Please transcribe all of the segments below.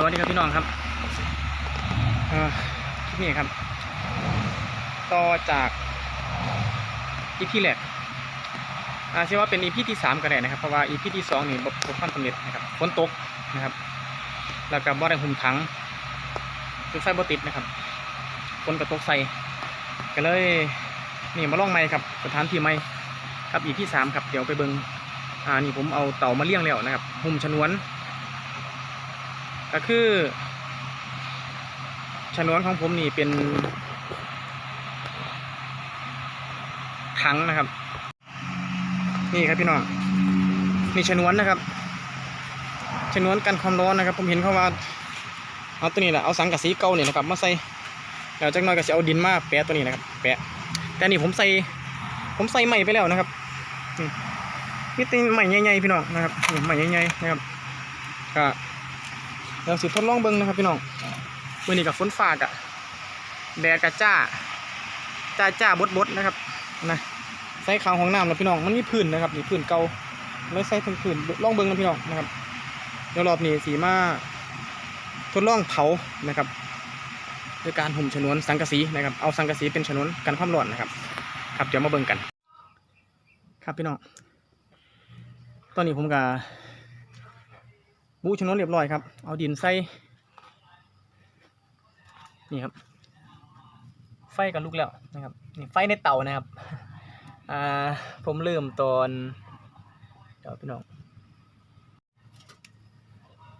สวัสดีครับพี่น้องครับเอ่อคลิปนี้ครับ ต่อจากอีพีแรกอาเชื่อว่าเป็นอีพีที่สามก็ได้นะครับ เพราะว่าอีพีที่สองนี่ประสบความสำเร็จนะครับฝนตกนะครับ แล้วก็บ่อได้หุ่มถังจุดไฟบ่ติดนะครับฝนก็ตกใส่ก็เลยนี่มาล่องใหม่ครับ สถานที่ใหม่ครับอีพีสามครับเดี๋ยวไปเบิงอ่านี่ผมเอาเต่ามาเลี้ยงแล้วนะครับหุ่มชนวน ก็คือชนวนของผมนี่เป็นถังนะครับ นี่ครับพี่น้องนี่ชนวนนะครับ ชนวนกันความร้อนนะครับ ผมเห็นเขาว่าเอาตัวนี้แหละเอาสังกะสีเก่าเนี่ยนะครับมาใส่แล้วจักหน่อยก็จะเอาดินมาแปะตัวนี้นะครับ แปะ แต่นี่ผมใส่ ผมใส่ใหม่ไปแล้วนะครับนี่ตีใหม่ใหญ่ๆพี่น้องนะครับใหม่ใหญ่ๆนะครับก็ ดี๋ยวสิทดลองเบิ้งนะครับพี่น้องมือนี้กับฝนฟ้ากะแดดกะจ้า จ้าจ้าบดบดๆนะครับนะใส่ขาวของน้ำนะพี่น้องมันมีพื้นนะครับนี่พื้นเก่าเลยใส่ถึงพื้นลองเบิ้งนะพี่น้องนะครับเดี๋ยวรอบนี้สีมาทดลองเผานะครับด้วยการหุ่มฉนวนสังกะสีนะครับเอาสังกะสีเป็นฉนวนกันความร้อนนะครับครับเดี๋ยวมาเบิ้งกัน ครับพี่น้องตอนนี้ผมกับ บูชนวนเรียบร้อยครับ เอาดินใส่ นี่ครับ ไฟกับลูกแล้วนะครับ นี่ไฟในเตานะครับ อ่า ผมเริ่มตอน เดี๋ยวพี่น้อง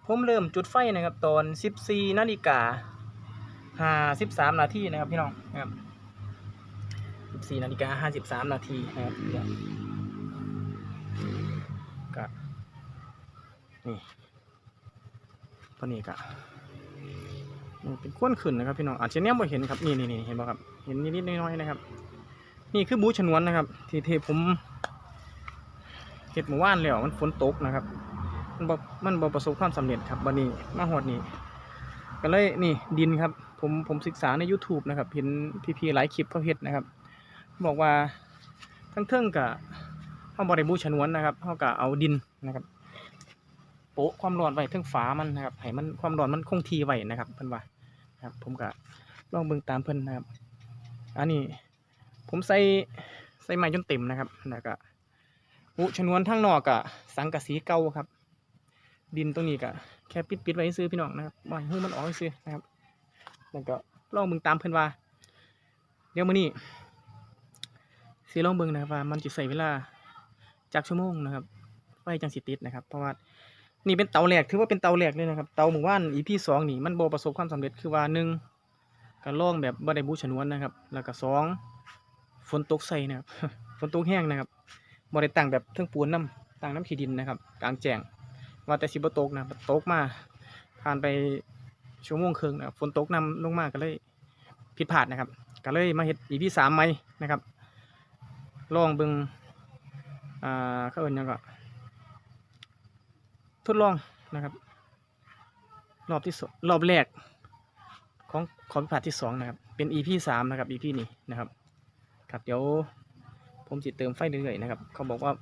ผมเริ่มจุดไฟนะครับ ตอนสิบสี่นาฬิกาห้าสิบสามนาทีนะครับพี่น้องนะครับสิบสี่นาฬิกาห้าสิบสามนาทีนะครับก็นี่ ตัวนี้ก็เป็นก้วนขึ้นนะครับพี่น้องอาจจะเนี้ยบ่เห็นครับนี่นี่นี่เห็นบ่ครับเห็นนิดๆน้อยๆนะครับ นี่คือบูชนวนนะครับ ที่ที่ผมเห็ดหมู่ว่านแล้วมันฝนตกนะครับ มันบ่มันบ่ประสบความสำเร็จครับวันนี้มาหอดนี้ก็เลยนี่ดินครับ ผมผมศึกษาใน YouTube นะครับเห็นพี่ๆหลายคลิปเขาเฮ็ดนะครับ บอกว่าทั้งเทิงกับเขาบริบูชนวนนะครับเขาก็เอาดินนะครับ โปะความร้อนไว้ทั้งฝามันนะครับให้มันความร้อนมันคงทีไว้นะครับเพิ่นว่าครับ ผมก็ลองเบิ่งตามเพิ่นนะครับ อันนี้ผมใส่ใส่ไม้จนเต็มนะครับแล้วก็อุชนวนทั้งนอกกะสังกะสีเก่าครับ ดินตรงนี้ก็แค่ปิดปิดไว้ซื้อพี่น้องนะครับบ่ให้มันออกซื้อนะครับแล้วก็ลองเบิ่งตามเพิ่นว่า เดี๋ยวมื้อนี้สิลองเบิ่งนะครับว่ามันจะใช้เวลาจากชั่วโมงนะครับไฟจังสิติดนะครับ เพราะว่า นี่เป็นเตาแรกถือว่าเป็นเตาแรกเลยนะครับ เตาหมู่บ้าน EP สองนี่มันโบประสบความสำเร็จคือว่าหนึ่งการล่องแบบบ่ได้บูชนวนนะครับ แล้วก็สองฝนตกใส่นะครับฝนตกแห้งนะครับบ่ได้ตั้งแบบเทิงปูนน้ำตั้งน้ำขี้ดินนะครับ กลางแจ้งว่าแต่สิบ่ตกนะตกมาผ่านไปชั่วโมงครึ่งนะฝนตกนำลงมาก็เลยผิดพลาดนะครับ ก็เลยมาเฮ็ด EP สามใหม่นะครับลองเบิงอ่าเขาเอิ้นหยังก็ ทดลองนะครับ รอบที่สองรอบแรกของขอพิพาทที่สองนะครับ เป็น EP สามนะครับ EP นี้นะครับ ครับเดี๋ยวผมจะเติมไฟเรื่อยๆนะครับ เขาบอกว่า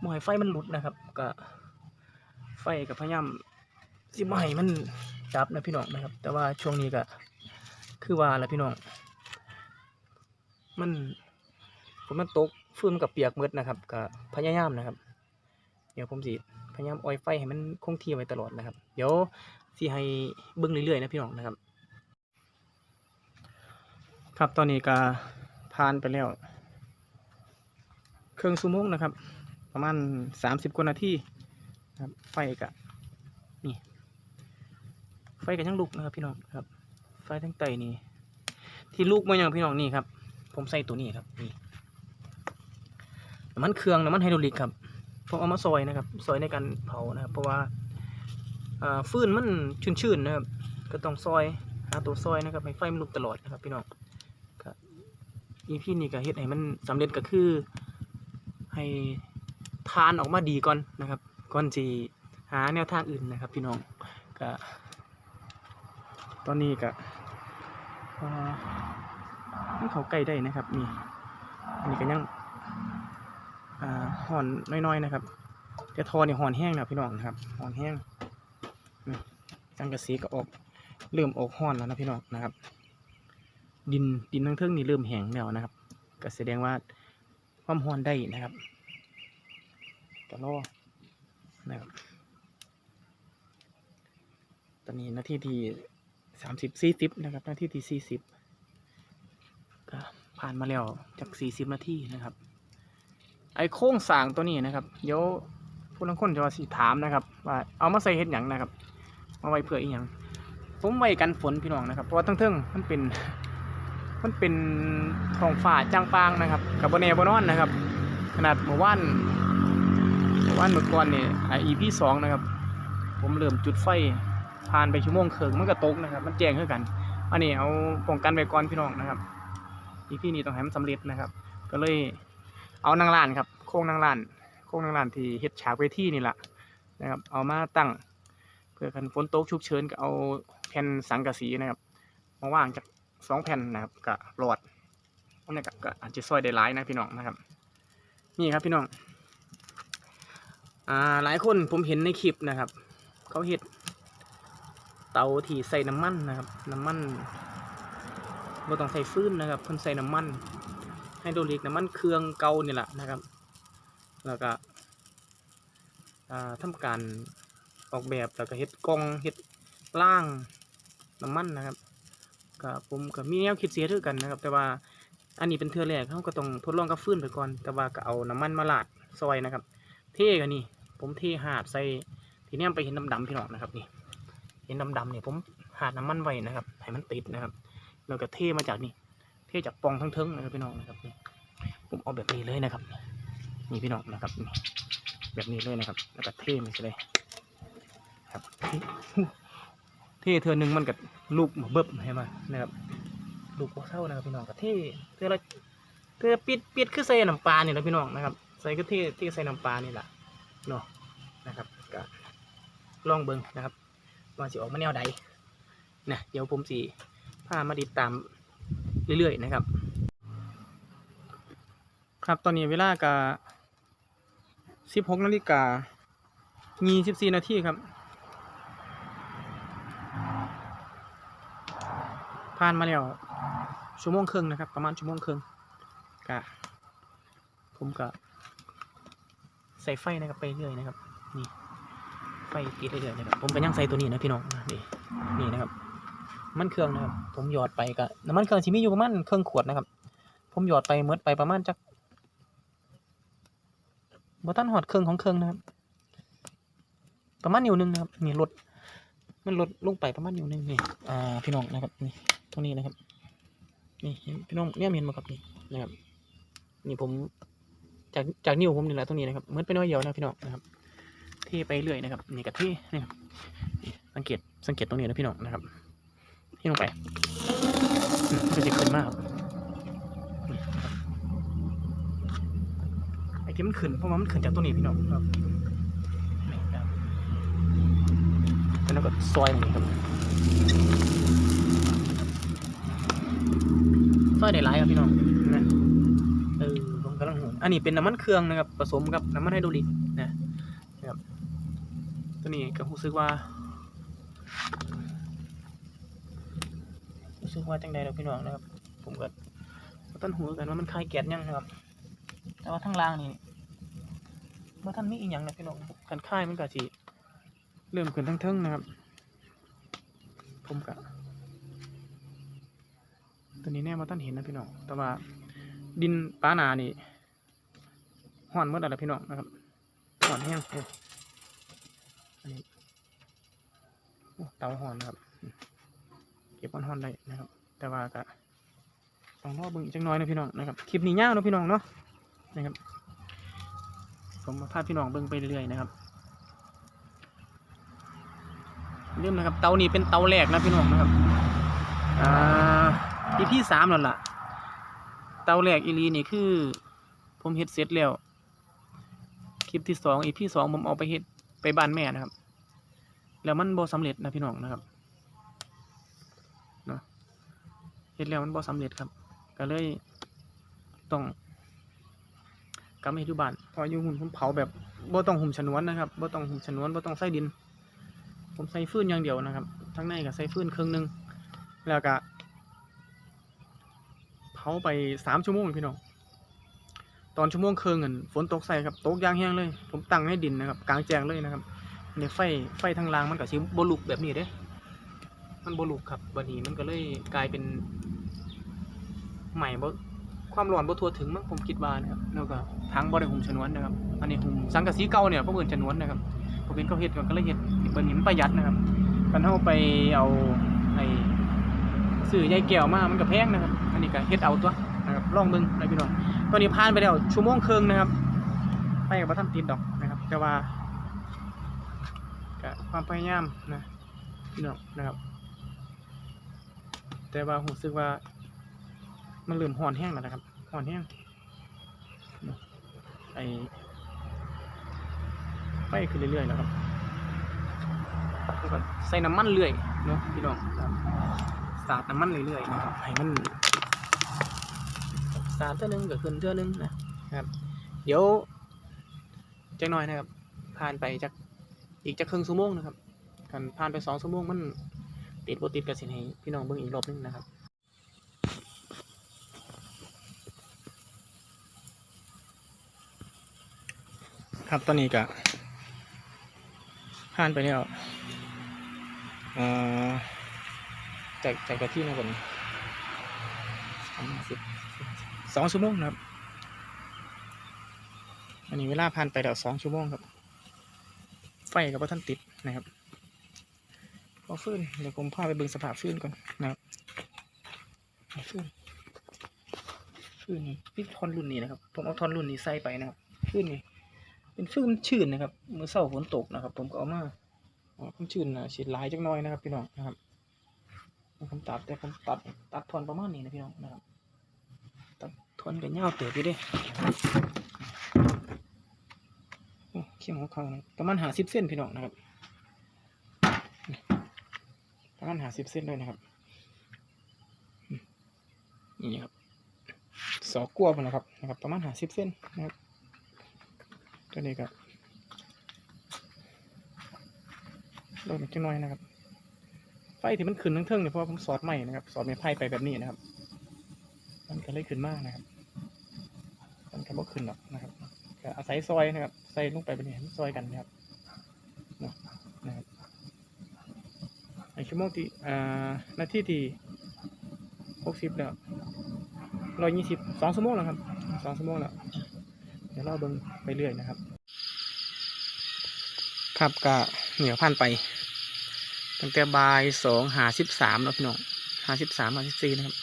หมอยไฟมันหลุดนะครับก็ไฟกับพยายามสิบ่ให้มันดับนะพี่น้องนะครับ แต่ว่าช่วงนี้ก็คือว่าแหละพี่น้อง มันฝนมันตกฟืนมันกับเปียกมืดนะครับก็พยายามนะครับ เดี๋ยวผมสิ ยายามออยไฟให้มันคงที่ไว้ตลอดนะครับ เดี๋ยวสิให้เบิ้งเรื่อยๆนะพี่น้องนะครับ ครับตอนนี้ก็ผ่านไปแล้ว เครื่องซูโมงนะครับ ประมาณสามสิบกว่านาทีครับไฟกะนี่ ไฟกะยังลุกนะครับพี่น้องครับ ไฟทั้งไตนี่ที่ลูกมาอย่างพี่น้องนี่ครับ ผมใส่ตัวนี้ครับนี่น้ำมันเครื่องน้ำมันไฮดรอลิกครับ ผมเอามาซอยนะครับซอยในการเผานะครับ เพราะว่าฟืนมันชื้นๆนะครับ ก็ต้องซอยหาตัวซอยนะครับให้ไฟมันลุกตลอดนะครับพี่น้องก็อีพี่นี่ก็เฮ็ดให้มันสำเร็จก็คือ ให้ทานออกมาดีก่อนนะครับก่อนจีหาแนวทางอื่นนะครับ พี่น้องก็ตอนนี้ก็อ่เขาใกล้ได้นะครับนี่อันนี้ก็ยัง ห่อนน้อยๆนะครับ แต่ทอเนี่ยห่อนแห้งนะพี่น้องนะครับห่อนแห้งสังกะสีก็ออกเริ่มออกห้อนแล้วนะพี่น้องนะครับ ดินดินทั้งเทิงนี่เริ่มแห้งแล้วนะครับ ก็แสดงว่าความห้อนได้นะครับก็รอนะครับตอนนี้นาทีที่สามสิบสี่สิบนะครับนาทีที่สี่สิบก็ผ่านมาแล้วจากสี่สิบนาทีนะครับ ไอ้โค้งสางตัวนี้นะครับ เดี๋ยวผู้ลังคนจะว่าสิถามนะครับ ว่าเอามาใส่เฮ็ดหยังนะครับ มาไว้เพื่ออีหยังผมไว้กันฝนพี่น้องนะครับ เพราะว่าทั้งเทิงมันเป็น มันเป็นทองฟ้าจางปางนะครับ กับบนเนบนอนนะครับ ขนาดเมื่อวานเมื่อวานเมื่อก่อนนี่ไอ EP สองนะครับ ผมเริ่มจุดไฟผ่านไปชั่วโมงครึ่งมันก็ตกนะครับ มันแจ้งขึ้นกัน อันนี้เอาป้องกันไว้ก่อนพี่น้องนะครับ EP นี้ต้องให้มันสำเร็จนะครับ ก็เลย เอานางลานครับโค้งนางลานโค้งนางลานที่เฮ็ดฉากเวทีนี่แหละนะครับเอามาตั้ง เพื่อกันฝนตกชุกเฉินก็เอาแผ่นสังกะสีนะครับมาวางจากสองแผ่นนะครับกับหลอดอันนี้ก็อาจจะซอยได้หลายนะพี่น้องนะครับ นี่ครับพี่น้องอ่าหลายคนผมเห็นในคลิปนะครับ เขาเห็ดเตาที่ใส่น้ำมันนะครับ น้ำมันบ่ต้องใส่ฟืนนะครับเพิ่นใส่น้ำมัน ไฮโดรลิกน้ำมันเครื่องเก่านี่แหละนะครับ แล้วก็อ่าการออกแบบแล้วก็เฮ็ดกล่องเฮ็ดล่างน้ำมันนะครับก็ผมก็มีแนวคิดเสียเท่ากันนะครับ แต่ว่าอันนี้เป็นเทือแรกเขาก็ต้องทดลองกับฟื้นไปก่อน แต่ว่าก็เอาน้ำมันมาลาดซอยนะครับ เท่กันนี่ ผมเทหาดใส่ทีนี้ไปเห็นดำๆพี่น้องนะครับนี่ เห็นดำๆเนี่ยผมหาดน้ำมันไว้นะครับให้มันติดนะครับ แล้วก็เทมาจากนี่ เทจากปองทั้งเทิงนะครับพี่น้องนะครับนี่ผมเอาแบบนี้เลยนะครับนี่พี่น้องนะครับแบบนี้เลยนะครับ แล้วก็เทมันเลยครับเทเธอหนึ่งมันกับลูกเบิบให้มานะครับลูกเท่านะครับพี่น้องกับเทเธอละเธอปิดปิดคือใส่น้ำปลาเนี่ยนะพี่น้องนะครับ ใส่ก็เทเทใส่น้ำปลานี่แหละเนาะนะครับก็ลองเบิ่งนะครับว่าสิออกมาแนวใดนะเดี๋ยวผมสิพามาติดตาม เรื่อยๆนะครับ ครับตอนนี้เวลาก็สิบหกนาฬิกายี่สิบสี่นาทีครับ ผ่านมาแล้วชั่วโมงครึ่งนะครับ ประมาณชั่วโมงครึ่งกะผมก็ใส่ไฟนะครับไปเรื่อยนะครับ นี่ไฟติดเรื่อยๆนะครับผมก็ยังใส่ตัวนี้นะพี่น้องนี่นี่นะครับ น้ำมันเครื่องนะครับ ผมหยอดไปก็น้ำมันเครื่องที่มีอยู่ประมาณเครื่องขวดนะครับ ผมหยอดไปเมื่อไปประมาณจักบตันหอดเครื่องของเครื่องนะครับ ประมาณนิ้วหนึงนะครับนี่ลดมันลดลงไปประมาณนิ้วหนึงนี่อ่าพี่น้องนะครับนี่ตรงนี้นะครับ นี่พี่น้องเนี่ยเห็นไหมครับนี่นะครับ นี่ผมจากจากนิ้วผมนี่แหละตรงนี้นะครับเหมือนเป็นน้อยเดียวนะพี่น้องนะครับเทไปเรื่อยนะครับ นี่กับที่นี่สังเกตสังเกตตรงนี้นะพี่น้องนะครับ ทลงไปอืมก็จะขึ้นมากครับนี่ครับไอ้ที่มันขึ้นเพราะว่ามันขึ้นจากตรงนี้พี่น้องครับนี่ครับแล้วก็ซอยตรงนี้ครับซอยได้หลายครับพี่น้องนะเออผมกำลังหุงอันนี้เป็นน้ำมันเครื่องนะครับผสมกับน้ำมันไฮโดรลิกนะนะครับตัวนี้ก็รู้สึกว่า รู้สึกว่าจังใดเราพี่น้องนะครับ ผมก็ต้นหูกันว่ามันคลายแก๊สยังนะครับ แต่ว่าทั้งล่างนี่เมื่อท่านมีอีกอย่างนะพี่น้องกันคลายมันก็สิเริ่มขึ้นทั้งเทิงนะครับ ผมก็ตัวนี้แน่มาท่านเห็นนะพี่น้อง แต่ว่าดินป้านานี่ห่อนเมื่อไรพี่น้องนะครับห่อนแห้งอันนี้โอ้เตาห่อนนะครับ เก็บอ่อนได้นะครับ แต่ว่าก็ต้องรอเบิ่งจังน้อยนะพี่น้องนะครับคลิปนี้ยาวนะพี่น้องเนาะนะครับ ผมพาพี่น้องเบิ่งไปเรื่อยๆนะครับเริ่มนะครับเตานี้เป็นเตาแรกนะพี่น้องนะครับอ่าที่ที่สามแล้วล่ะ เตาแรกอีลีนี่คือ ผมเฮ็ดเสร็จแล้วคลิปที่สองอีพีสองผมเอาไปเฮ็ดไปบ้านแม่นะครับ แล้วมันบ่สำเร็จนะพี่น้องนะครับเนาะเฮ็ดแล้วมันบ่สำเร็จครับ ก็เลยต้องกลับมาเฮ็ดอยู่บ้านพออยู่หุ่นผมเผาแบบบ่ต้องหุ่มฉนวนนะครับบ่ต้องหุ่มฉนวนบ่ต้องใส่ดิน ผมใส่ฟืนอย่างเดียวนะครับ ทั้งในก็ใส่ฟืนครึ่งหนึงแล้วก็เผาไปสามชั่วโมงพี่น้องตอนชั่วโมงครึ่งเงินฝนตกใส่ครับตกยางแห้งเลย ผมตั้งให้ดินนะครับกลางแจ้งเลยนะครับอันนี้ไฟไฟทางล่างมันก็สิบลุกแบบนี้เด้ มันบลุกครับบันี้มันก็เลยกลายเป็นใหม่บ่ความร้อนบ่ทั่วถึงมั้งผมคิดว่านะครับแล้วก็ทางบ่ได้หุ่มชนวนนะครับ อันนี้หุ่มสังกะสีเก่าเนี่ยผมเอิ้นชนวนนะครับผมเป็นเขาเฮ็ดก็เลยเฮ็ดบันี้มันประหยัดนะครับกันเฮาไปเอาไอ้ซื้อใยแก้วมา มันก็แพงนะครับ อันนี้ก็เฮ็ดเอาตัวนะครับลองเบิ่งนะพี่น้องตอนนี้ผ่านไปแล้วชั่วโมงครึ่งนะครับไปก็บ่ทันติดดอกนะครับ แต่ว่าก็ความพยายามนะพี่น้องนะครับ แต่ว่าผมรู้สึกว่า มันเริ่มห่อนแห้งแล้วนะครับห่อนแห้งไอไฟขึ้นเรื่อยๆแล้วครับแล้วก็ใส่น้ำมันเรื่อยเนาะพี่น้องครับสาดน้ำมันเรื่อยๆนะครับให้มันสาดเท่านึงก็ขึ้นเท่านึงนะครับ เดี๋ยวจักหน่อยนะครับผ่านไปจากอีกจากครึ่งชั่วโมงนะครับกันผ่านไปสองชั่วโมงมัน ติดบ่ติดกับสิให้พี่น้องเบิ่งอีกรอบหนึงนะครับครับตอนนี้ก็ผ่านไปแล้วเอ่อจากจากกะที่นะผมสามสิบสองชั่วโมงนะครับ อันนี้เวลาผ่านไปแล้วสองชั่วโมงครับ ไฟกับว่าท่านติดนะครับ เอฟื้นเดี๋ยวผมพาไปเบิ่งสภาพฟื้นก่อนนะครับฟื้นฟืนนี่พี่ทอนรุ่นนี้นะครับ ผมเอาทอนรุ่นนี้ใส่ไปนะครับฟื้นนี่เป็นฟื้นชื้นนะครับเมื่อเช้าฝนตกนะครับ ผมก็เอามาอ๋อผมชื้นนะฉีดลายจักน้อยนะครับ พี่น้องนะครับผมตัดแต่ผมตัดตัดทอนประมาณนี้นะพี่น้องนะครับตัดทอนกันยาวเติบอยู่เด้โอ้เข้มของเขานะประมาณหาสิบเส้นพี่น้องนะครับ มาณหาสิบเส้นด้วยนะครับ นี่ครับสอกกัวมันนะครับนะครับ ประมาณหาสิบเส้นนะครับ ตัวนี้ก็โดนจังน้อยนะครับ ไฟที่มันขึ้นทั้งเทิงเนี่ยเพราะว่าผมสอดใหม่นะครับ สอดไม้ไผ่ไปแบบนี้นะครับ มันก็เลยขึ้นมากนะครับ มันก็บ่ขึ้นหรอกนะครับอาศัยซอยนะครับ ใส่ลงไปแบบนี้ให้มันซอยกันนะครับเนาะนะครับ ใน ชั่วโมงที่อ่านาทีที่หกสิบแล้วร้อยยี่สิบสองชั่วโมงแล้วครับสองชั่วโมงแล้วเดี๋ยวเราเบิ่งไปเรื่อยนะครับ ครับก็เหนียวผ่านไป ตั้งแต่บ่ายสองหาสิบสามแล้วพี่น้องหาสิบสามหาสิบสี่นะครับ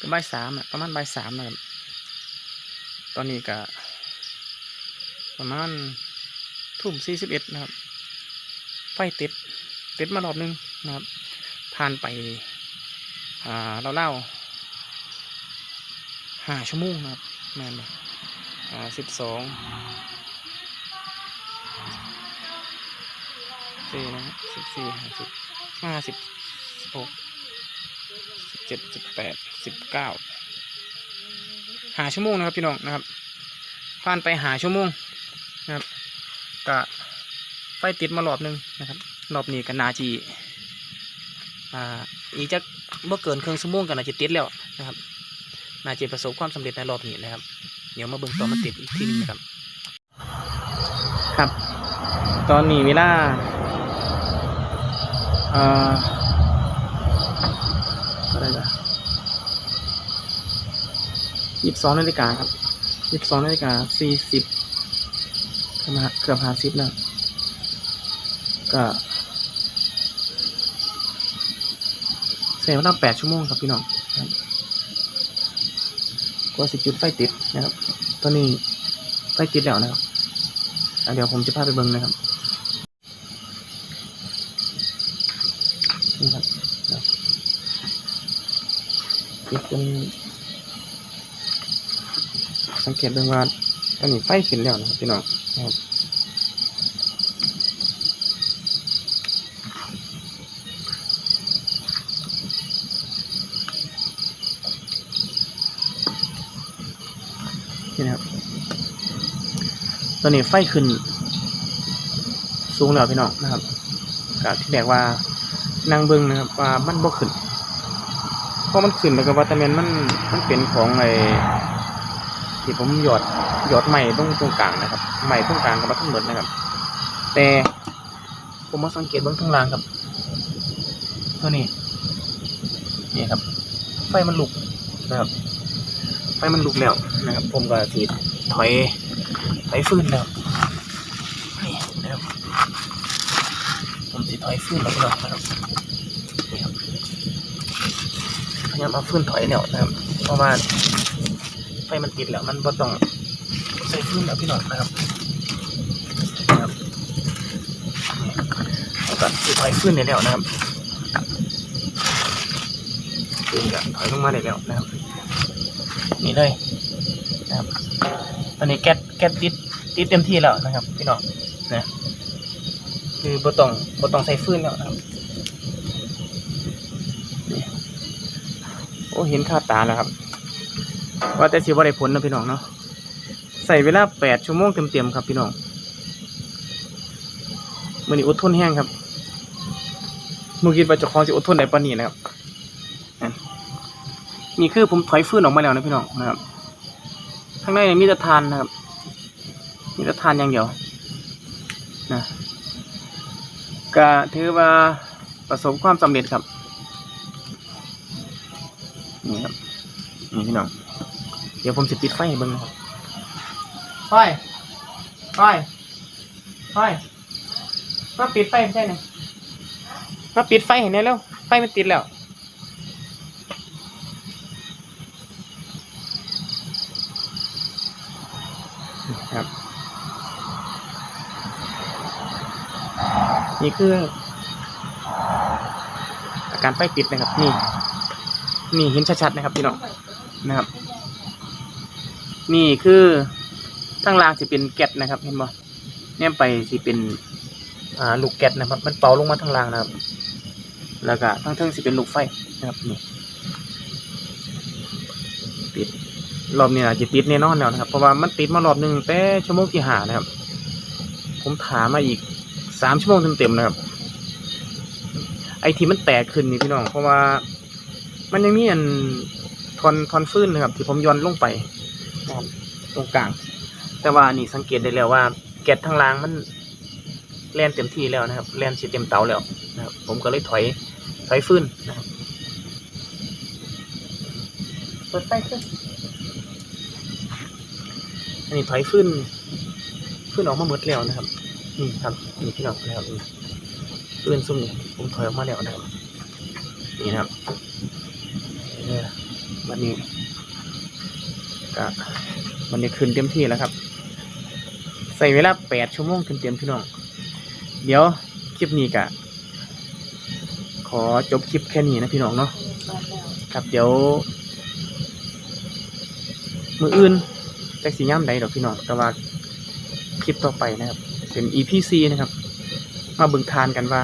ก็บ่ายสามอะประมาณบ่ายสามนะครับตอนนี้ก็ประมาณทุ่มสี่สิบเอ็ดนะครับ ไฟติดติดมารอบนึง นะครับผ่านไปอ่าเราเล่าหาชั่วโมงนะครับแมนบ่อ่าสิบสองสี่นะสิบสี่ห้าสิบห้าสิบหกสิบเจ็ดสิบแปดสิบเก้าหาชั่วโมงนะครับพี่น้องนะครับผ่านไปหาชั่วโมงนะครับก็ไฟติดมารอบนึงนะครับรอบนี้ก็นาจี อ่าอีกจะเมื่อเกินเครึ่องชั่งก็น่าจะติดแล้วนะครับน่าจะประสบความสำเร็จในรอบนี้นะครับ เดี๋ยวมาเบิ่งตอนมันติดอีกทีนึงนะครับ ครับ ตอนนี้เวลาอ่าอะไรนะยี่สิบสองนาฬิกาครับยี่สิบสองนาฬิกาสี่สิบเกือบห้าสิบแล้วก็ ช้เวลาแปดชั่วโมงครับพี่น้องกว่าสิจุดไฟติดนะครับ ตอนนี้ไฟติดแล้วนะครับเดี๋ยวผมจะพาไปเบิ้งนะครับนี่ครับติดเป็นสังเกตเบิ่งว่าตอนนี้ไฟขึ้นแล้วนะครับพี่น้องนะครับ นี่นะครับ ตอนนี้ไฟขึ้น สูงแล้วพี่น้องนะครับก็ที่แรกว่านั่งเบิ่งนะครับว่ามันบ่ขึ้นเพราะมันขึ้นแล้วก็ว่าต่แม่นมันมันเป็นของไอ้ที่ผมหยอดหยอดใหม่ตรงตรงกลางนะครับใหม่ตรงกลางกับมาทั้งหมดนะครับ แต่ผมมาสังเกตเบื้องข้างล่างครับ ตัวนี้นี่ครับ ไฟมันลุกนะครับ ไฟมันลุกแล้วนะครับ ผมก็สีถอย ถอยฟื้นแล้วนี่นะครับผมสีถอยฟื้นแล้วพี่น้องนะครับนี่ครับพยายามเอาฟื้นถอยแล้วนะครับเพราะว่าไฟมันติดแล้วมันบ่ต้องใส่ฟื้นแล้วพี่น้องนะครับนะครับนี่แล้วก็สีถอยฟื้นได้แล้วนะครับฟืนก็ถอยลงมาได้แล้วนะครับนี่เลยนะครับ ตอนนี้แก๊สแก๊สติดติดเต็มที่แล้วนะครับ พี่น้องนะคือบต้องบต้องใส่ฟืนแล้วนะครับโอ้เห็นค่าตาแล้วครับ ว่าแต่สิว่าได้ผลนะพี่น้องเนาะใส่เวลาแปดชั่วโมงเต็มๆครับพี่น้องมื่อนี้อดทนแห้งครับมื่อกี้ว่าเจะคองสิอดทนได้ปานนี้นะครับนี่คือผมถอยฟืนออกมาแล้วนะพี่น้องนะครับ ข้างในเนี่ยมีแต่ทานนะครับ มีแต่ทานอย่างเดียวนะก็ถือว่าประสบความสำเร็จครับ นี่ครับ นี่พี่น้อง เดี๋ยวผมจะปิดไฟให้เบิ่งนะครับไฟ ไฟ ไฟมาปิดไฟไม่ใช่ไหมมาปิดไฟเห็นไหมเร็วไฟมันติดแล้ว นี่คืออาการไฟติดนะครับ นี่ นี่เห็นชัดๆนะครับพี่น้องนะครับ นี่คือข้างล่างจะเป็นแก๊สนะครับเห็นบ่แนมไปสิเป็นอ่าลูกแก๊สนะครับ มันเป่าลงมาทางล่างนะครับ แล้วก็ทั้งเทิงสิเป็นลูกไฟนะครับนี่ติดรอบนี้อาจจะติดแน่นอนแล้วนะครับ เพราะว่ามันติดมารอบหนึ่งแต่ชั่วโมงที่หานะครับ ผมถามมาอีก สามชั่วโมงเต็มๆนะครับ ไอที่มันแตกขึ้นนี่พี่น้อง เพราะว่ามันยังมีอันทอนทอนฟื้นนะครับ ที่ผมย้อนลงไปตรงกลาง แต่ว่านี่สังเกตได้แล้วว่า แก๊สทางล่างมันแล่นเต็มที่แล้วนะครับแล่นเสิเต็มเตาแล้วนะครับ ผมก็เลยถอยถอยฟื้นนะครับเปิดไฟขึ้นอันนี้ถอยขึ้นขึ้นออกมาหมดแล้วนะครับ นี่ครับนี่พี่น้องนะครับนี่ขึ้นซุ่มนี่ผมถอยออกมาแล้วนะครับนี่นะครับวันนี้ก็วันนี้ขึ้นเต็มที่แล้วครับ ใส่เวลาแปดชั่วโมงเต็มๆพี่น้อง เดี๋ยวคลิปนี้กะขอจบคลิปแค่นี้นะพี่น้องเนาะครับเดี๋ยว มืออื่นจากสีย่ามใดดอกพี่น้องแต่ว่าคลิปต่อไปนะครับ เป็น EPC นะครับ มาเบิ่งทานกันว่า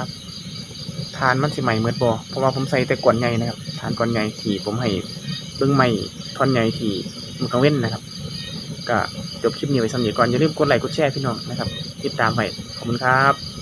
ทานมันสิใหม่เมื่อบอเพราะว่าผมใส่แต่ก่อนใหญ่นะครับ ทานก่อนใหญ่ที่ผมให้เบิ่งใหม่ท่อนใหญ่ที่มือกังเว้นนะครับ ก็จบคลิปนี้ไว้สำหรับก่อนอย่าลืมกดไลค์กดแชร์พี่น้องนะครับ ติดตามไว้ขอบคุณครับ